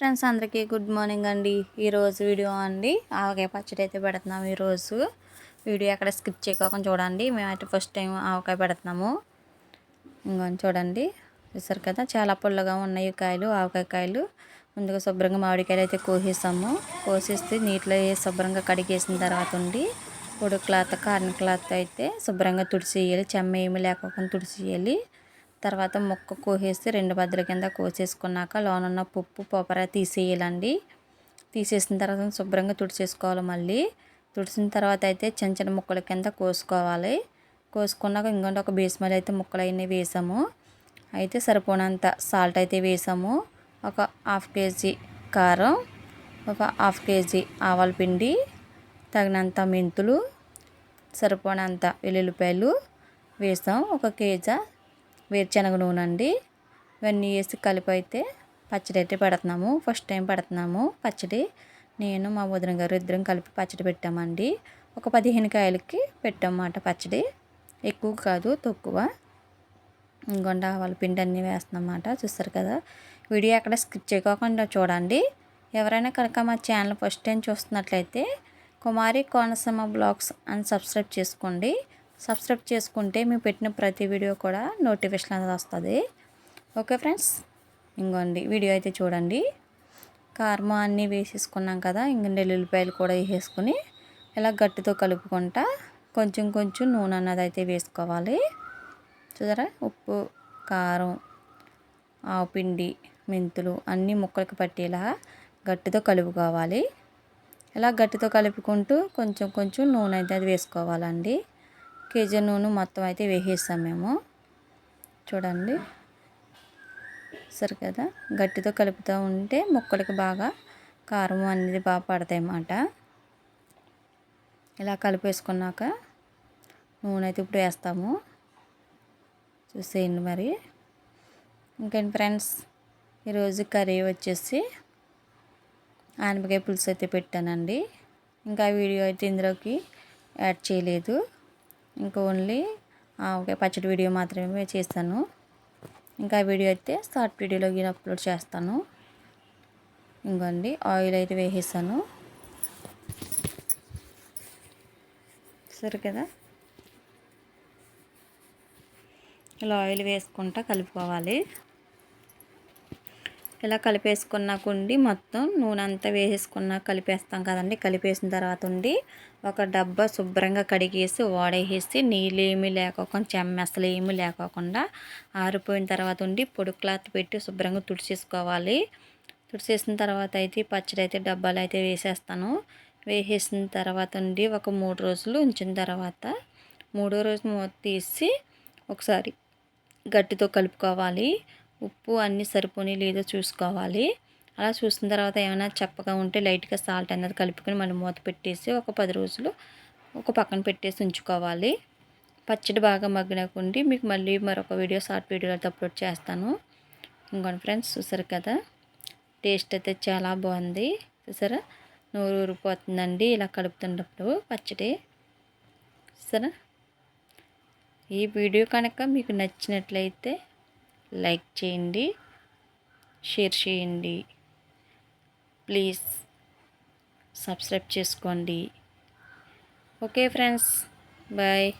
Friends అందరికీ good morning అండి. ఈరోజు వీడియో అండి. ఆవకాయ పచ్చడి అయితే పెడుతున్నాము ఈరోజు. వీడియో ఎక్కడ స్కిప్ చేయకోకుండా చూడండి. మేమైతే ఫస్ట్ టైం ఆవకాయ పెడుతున్నాము. ఇంకొని చూడండి. చూసారు కదా చాలా పుల్లగా ఉన్నాయి కాయలు ఆవకాయ కాయలు. ముందుగా శుభ్రంగా మామిడికాయలు అయితే కోసేసాము. కోసేస్తే నీటిలో శుభ్రంగా కడిగేసిన తర్వాత ఉండి పొడి క్లాత్ కార్న్ క్లాత్ అయితే శుభ్రంగా తుడిచేయాలి. చెమ్మ ఏమి లేకుండా తుడిచేయాలి. తర్వాత ముక్క కోసేసి రెండు బద్దల కింద కోసేసుకున్నాక లోనున్న పప్పు పొపర తీసేయాలండి. తీసేసిన తర్వాత శుభ్రంగా తుడిచేసుకోవాలి మళ్ళీ. తుడిసిన తర్వాత అయితే చిన్న చిన్న ముక్కల కింద కోసుకోవాలి. కోసుకున్నాక ఇంకొంటే ఒక బేస్మల్ అయితే ముక్కలు అయినవి వేసాము. అయితే సరిపోనంత సాల్ట్ అయితే వేసాము. ఒక హాఫ్ కేజీ కారం ఒక హాఫ్ కేజీ ఆవాల పిండి తగినంత మెంతులు సరిపోనంత వెల్లుల్లిపాయలు వేసాం ఒక కేజీ వేరుశనగ నూనె అండి. ఇవన్నీ వేసి కలిపి అయితే పచ్చడి అయితే పెడుతున్నాము. ఫస్ట్ టైం పెడుతున్నాము పచ్చడి. నేను మా వదిన గారు ఇద్దరం కలిపి పచ్చడి పెట్టామండి. ఒక పదిహేను కాయలకి పెట్టామన్నమాట పచ్చడి. ఎక్కువ కాదు తక్కువ. ఇంకొండ ఆవాల పిండి అన్నీ వేస్తున్నమాట చూస్తారు కదా. వీడియో ఎక్కడ స్కిప్ చేయకోకుండా చూడండి. ఎవరైనా కనుక మా ఛానల్ ఫస్ట్ టైం చూస్తున్నట్లయితే కుమారి కోనసీమ బ్లాగ్స్ అని సబ్స్క్రైబ్ చేసుకోండి. సబ్స్క్రైబ్ చేసుకుంటే మేము పెట్టిన ప్రతి వీడియో కూడా నోటిఫికేషన్ అనేది వస్తుంది. Okay friends? ఇంకోండి వీడియో అయితే చూడండి. కారం అన్నీ వేసేసుకున్నాం కదా ఇంక వెల్లుల్లిపాయలు కూడా వేసేసుకుని ఇలా గట్టితో కలుపుకుంటా కొంచెం కొంచెం నూనె అన్నది అయితే వేసుకోవాలి. చూసారా? ఉప్పు కారం ఆవు పిండి మెంతులు అన్నీ ముక్కలకి పట్టేలా గట్టితో కలుపుకోవాలి. ఇలా గట్టితో కలుపుకుంటూ కొంచెం కొంచెం నూనె అయితే అది వేసుకోవాలండి. కేజీ నూనె మొత్తం అయితే వేసేస్తాం మేము. చూడండి. సరే కదా గట్టితో కలుపుతూ ఉంటే ముక్కలకి బాగా కారం అనేది బాగా పడతాయి అన్నమాట. ఇలా కలిపేసుకున్నాక నూనె అయితే ఇప్పుడు వేస్తాము. చూసేయండి మరి. ఇంకేంటి ఫ్రెండ్స్? ఈరోజు కర్రీ వచ్చేసి ఆనపకాయ పులుసు అయితే పెట్టానండి. ఇంకా వీడియో అయితే ఇందులోకి యాడ్ చేయలేదు. ఇంకా ఓన్లీ ఒక పచ్చడి వీడియో మాత్రమే చేస్తాను. ఇంకా వీడియో అయితే షార్ట్ వీడియోలో అప్లోడ్ చేస్తాను. ఇంకోండి ఆయిల్ అయితే వేసేసాను. సరే కదా? ఇలా ఆయిల్ వేసుకుంటా కలుపుకోవాలి. ఇలా కలిపేసుకున్నాక ఉండి మొత్తం నూనె అంతా వేసేసుకున్నా కలిపేస్తాం కదండి. కలిపేసిన తర్వాత ఉండి ఒక డబ్బా శుభ్రంగా కడిగేసి వాడేసి నీళ్ళు ఏమీ లేకోకుండా చెమ్మెసలు ఏమీ లేకోకుండా ఆరిపోయిన తర్వాత ఉండి పొడి క్లాత్ పెట్టి శుభ్రంగా తుడిచేసుకోవాలి. తుడిచేసిన తర్వాత అయితే పచ్చడి అయితే డబ్బాలు అయితే వేసేస్తాను. వేసేసిన తర్వాత ఉండి ఒక మూడు రోజులు ఉంచిన తర్వాత మూడో రోజు మూత తీసి ఒకసారి గట్టితో కలుపుకోవాలి. ఉప్పు అన్నీ సరిపోని లేదో చూసుకోవాలి. అలా చూసిన తర్వాత ఏమైనా చప్పగా ఉంటే లైట్గా సాల్ట్ అనేది కలుపుకొని మళ్ళీ మూత పెట్టేసి ఒక పది రోజులు ఒక పక్కన పెట్టేసి ఉంచుకోవాలి. పచ్చడి బాగా మగ్గినకుండి మీకు మళ్ళీ మరొక వీడియో షార్ట్ వీడియోలో అప్లోడ్ చేస్తాను. ఇంకోటి ఫ్రెండ్స్ చూసారు కదా? టేస్ట్ అయితే చాలా బాగుంది. చూసారా? నూరు ఊరిపోతుందండి ఇలా కలుపుతున్నప్పుడు పచ్చడి. చూసారా? ఈ వీడియో కనుక మీకు నచ్చినట్లయితే లైక్ చేయండి షేర్ చేయండి. ప్లీజ్ సబ్స్క్రైబ్ చేసుకోండి. Okay friends bye.